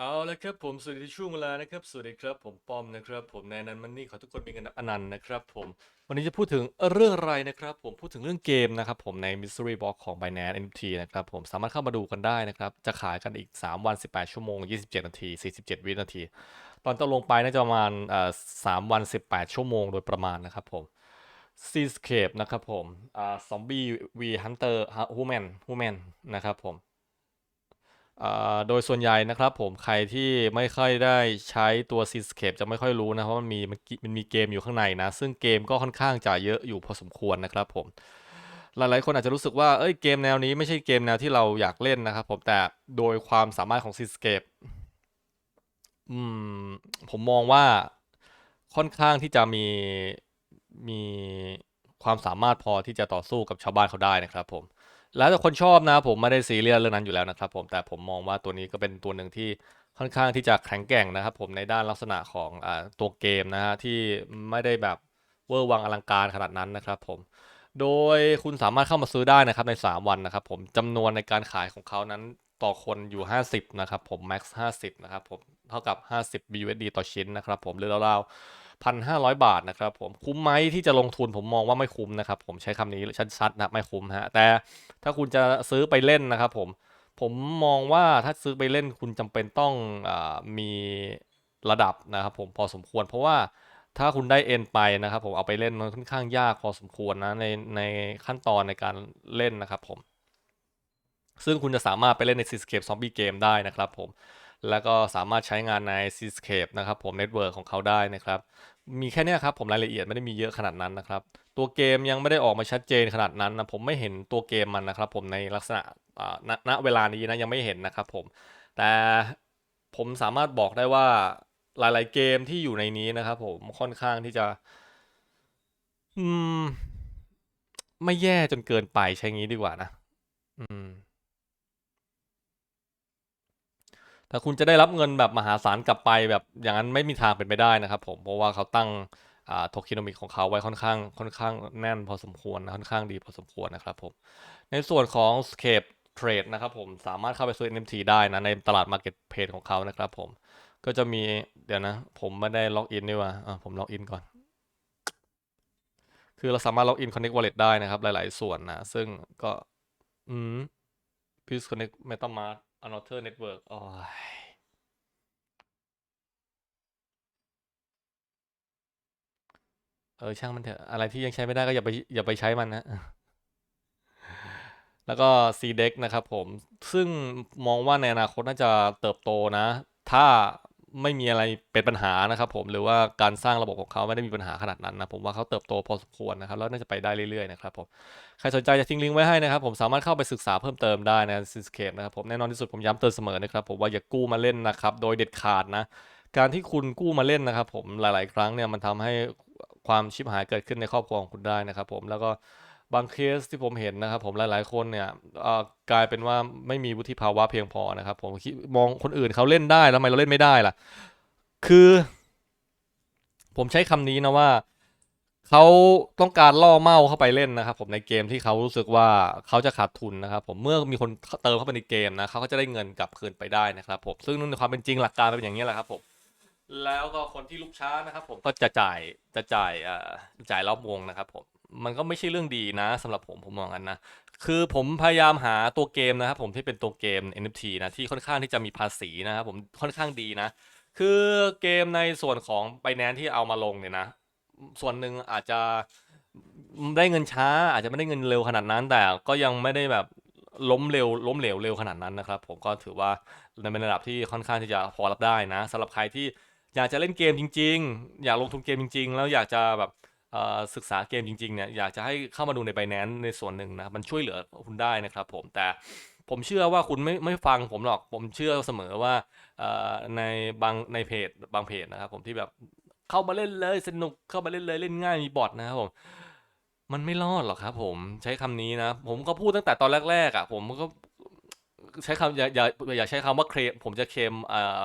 เอาละครับผมสวัสดีช่วงเวลานะครับสวัสดีครับผมป้อมนะครับ ผมแนนันมันนี่ขอทุกคนมีกันอนันต์นะครับผมวันนี้จะพูดถึงเรื่องอะไรนะครับ ผมพูดถึงเรื่องเกมนะครับผมใน Mystery Box ของ Binance NFT นะครับผมสามารถเข้ามาดูกันได้นะครับ จะขายกันอีก 3 วัน 18 ชั่วโมง 27 นาที 47 วินาที ตอนตอนลงไปน่าจะประมาณเอ่อ3วัน 18 ชั่วโมงโดยประมาณนะครับผม Seascape นะครับผมอ่า Zombie V Hunter Human Human นะครับผม โดยส่วนใหญ่นะครับผมใครที่ไม่ค่อยได้ใช้ตัว Seascape จะไม่ค่อยรู้นะ เพราะมันมีมันมีเกมอยู่ข้างในนะ ซึ่งเกมก็ค่อนข้างจะเยอะอยู่พอสมควรนะครับผม หลายๆคนอาจจะรู้สึกว่าเอ้ยเกมแนวนี้ไม่ใช่เกมแนวที่เราอยากเล่นนะครับผมแต่โดยความสามารถของ Seascape อืมผมมองว่าค่อนข้างที่จะมีมีความสามารถพอที่จะต่อสู้กับชาวบ้านเขาได้นะครับผม แล้วแต่คนชอบนะผมไม่ได้ซีเรียสเรื่องนั้นอยู่แล้วนะครับผมแต่ผมมองว่าตัวนี้ก็เป็นตัวหนึ่งที่ค่อนข้างที่จะแข็งแกร่งนะครับ ผมในด้านลักษณะของอตัวเกมนะฮะที่ไม่ได้แบบเวอร์วังอลังการขนาดนั้นนะครับผมโดยคุณสามารถเข้ามาซื้อได้นะครับใน 3 วันนะครับผมจำนวนในการขายของเขานั้นต่อคนอยู่ 50 นะครับผม max 50 นะครับผม เท่ากับ 50 BUSD ต่อชิ้นนะครับผมหรือราวๆพันห้าร้อยบาทนะครับผมคุ้มไหมที่จะลงทุนผมมองว่าไม่คุ้มนะครับผมใช้คำนี้ชัดๆนะไม่คุ้มฮะแต่ถ้าคุณจะซื้อไปเล่นนะครับผมผมมองว่าถ้าซื้อไปเล่นคุณจำเป็นต้องอมีระดับนะครับผมพอสมควรเพราะว่าถ้าคุณได้เอ็นไปนะครับผมเอาไปเล่นมันค่อนข้างยากพอสมควรนะในในขั้นตอนในการเล่นนะครับผม ซึ่งคุณจะสามารถไปเล่นใน Seascape Zombie Game ได้นะครับผม แล้วก็สามารถใช้งานใน Seascape นะครับผมเน็ตเวิร์กของเขาได้นะครับ มีแค่นี้ครับผมรายละเอียดไม่ได้มีเยอะขนาดนั้นนะครับ ตัวเกมยังไม่ได้ออกมาชัดเจนขนาดนั้นนะผมไม่เห็นตัวเกมมันนะครับผมในลักษณะณณเวลานี้นะยังไม่เห็นนะครับผมแต่ผมสามารถบอกได้ว่าหลาย ๆ เกมที่อยู่ในนี้นะครับผมค่อนข้างที่จะ อืม ไม่แย่จนเกินไปใช้งี้ดีกว่านะ อืม แต่คุณจะได้รับเงินแบบมหาศาลกลับไปแบบอย่างนั้นไม่มีทางเป็นไปได้นะครับผมเพราะว่าเขาตั้งอ่าโทคิโนมิกของเขาไว้ค่อนข้างค่อนข้างแน่นพอสมควรนะค่อนข้างดีพอสมควรนะครับผมในส่วนของ Scape Trade นะครับผมสามารถเข้าไปซื้อ NFT ได้นะในตลาด Market Page ของเขานะครับผมก็จะมีเดี๋ยวนะ ผมไม่ได้ล็อกอินด้วยว่าอ่าผมล็อกอินก่อน คือเราสามารถล็อกอิน Connect Wallet ได้นะครับ หลาย ๆ ส่วนนะ ซึ่งก็ อืม please connect MetaMask another network โอ้ยเออช่างมันเถอะ อะไรที่ยังใช้ไม่ได้ก็อย่าไปอย่าไปใช้มันนะ แล้วก็ CDEX นะครับผม ซึ่งมองว่าในอนาคตน่าจะเติบโตนะ ถ้า ไม่มีอะไรเป็นปัญหานะครับผมหรือว่าการสร้างระบบของเขาไม่ได้มีปัญหาขนาดนั้นนะผมว่าเขาเติบโตพอสมควรนะครับแล้วน่าจะไปได้เรื่อยๆนะครับผมใครสนใจจะทิ้งลิงก์ไว้ให้นะครับผมสามารถเข้าไปศึกษาเพิ่มเติมได้นะ Seascape นะครับผมแน่นอนที่สุดผมย้ำเตือนเสมอนะครับผมว่าอย่ากู้มาเล่นนะครับโดยเด็ดขาดนะการที่คุณกู้มาเล่นนะครับผมหลาย ๆ ครั้งเนี่ยมันทำให้ความชิบหายเกิดขึ้นในครอบครัวของคุณได้นะครับผมแล้วก็ บางเคสที่ผมเห็นนะครับ ผมหลาย ๆ คนเนี่ยกลายเป็นว่าไม่มีวุฒิภาวะเพียงพอนะครับ ผมมองคนอื่นเขาเล่นได้แล้วทำไมเราเล่นไม่ได้ล่ะ คือ ผมใช้คำนี้นะว่าเขาต้องการล่อเมาเข้าไปเล่นนะครับ ผมในเกมที่เขารู้สึกว่าเขาจะขาดทุนนะครับ ผมเมื่อมีคนเติมเข้าไปในเกมนะเขาก็จะได้เงินกลับคืนไปได้นะครับ ผมซึ่งในความเป็นจริงหลักการเป็นอย่างนี้แหละครับ ผม แล้วก็คนที่ลุกช้านะครับ ผมก็จะจ่ายจะจ่ายอ่อจ่ายรอบวงนะครับ ผม มันก็ไม่ใช่เรื่องดีนะสำหรับผมผมมองกันนะ คือผมพยายามหาตัวเกมนะครับผมที่เป็นตัวเกม NFT นะที่ค่อนข้างที่จะมีภาษีนะครับผมค่อนข้างดีนะ คือเกมในส่วนของ Binance ที่เอามาลงเนี่ยนะ ส่วนหนึ่งอาจจะได้เงินช้า อาจจะไม่ได้เงินเร็วขนาดนั้น แต่ก็ยังไม่ได้แบบล้มเร็วล้มเหลวเร็วขนาดนั้นนะครับ ผมก็ถือว่าในระดับที่ค่อนข้างที่จะพอรับได้นะสำหรับใครที่อยากจะเล่นเกมจริง ๆ อยากลงทุนเกมจริง ๆ แล้วอยากจะแบบ ศึกษาเกมจริงๆเนี่ยอยากจะให้เข้ามาดูใน Binance ในส่วนหนึ่งนะมันช่วยเหลือคุณได้นะครับผมแต่ผมเชื่อว่าคุณไม่ไม่ฟังผมหรอกผมเชื่อเสมอว่าในบางในเพจบางเพจนะครับผมที่แบบเข้ามาเล่นเลยสนุกเข้ามาเล่นเลยเล่นง่ายมีบอทนะครับผมมันไม่รอดหรอกครับ ผมใช้คำนี้นะ ผมก็พูดตั้งแต่ตอนแรกๆอะผมก็ใช้คำอย่าอย่าอย่าใช้คำว่าเคลมผมจะเคลมอ่อ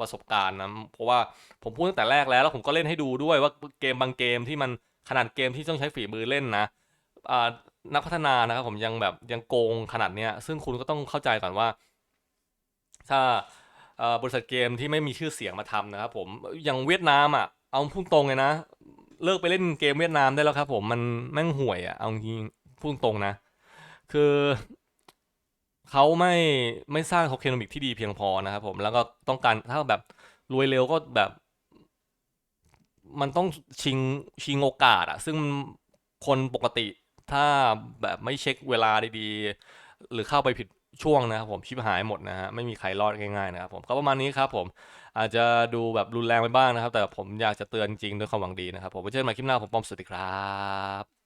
ประสบการณ์นะเพราะว่าผมพูดตั้งแต่แรกแล้วแล้วผมก็เล่นให้ดูด้วยว่าเกมบางเกมที่มันขนาดเกมที่ต้องใช้ฝีมือเล่นนะนักพัฒนานะครับผมยังแบบยังโกงขนาดเนี้ยซึ่งคุณก็ต้องเข้าใจก่อนว่า ถ้าบริษัทเกมที่ไม่มีชื่อเสียงมาทำนะครับผมอย่างเวียดนามอะเอาพุ่งตรงเลยนะ เลิกไปเล่นเกมเวียดนามได้แล้วครับผมมันแม่งห่วยอะเอาจริงพุ่งตรงนะ คือ เขาไม่ไม่สร้างโทเคนมิกที่ดีเพียงพอนะครับผมแล้วก็ต้องการถ้าแบบรวยเร็วก็แบบ มันต้องชิงชิงโอกาสอะซึ่งคนปกติถ้าแบบไม่เช็คเวลาดีๆ หรือเข้าไปผิดช่วงนะครับผมชิบหายหมดนะฮะไม่มีใครรอดง่ายๆนะครับผมก็ประมาณนี้ครับผมอาจจะดูแบบรุนแรงไปบ้างนะครับ แต่ผมอยากจะเตือนจริงด้วยความหวังดีนะครับผมไว้เจอกันใหม่คลิปหน้าผมปอมสวัสดีครับ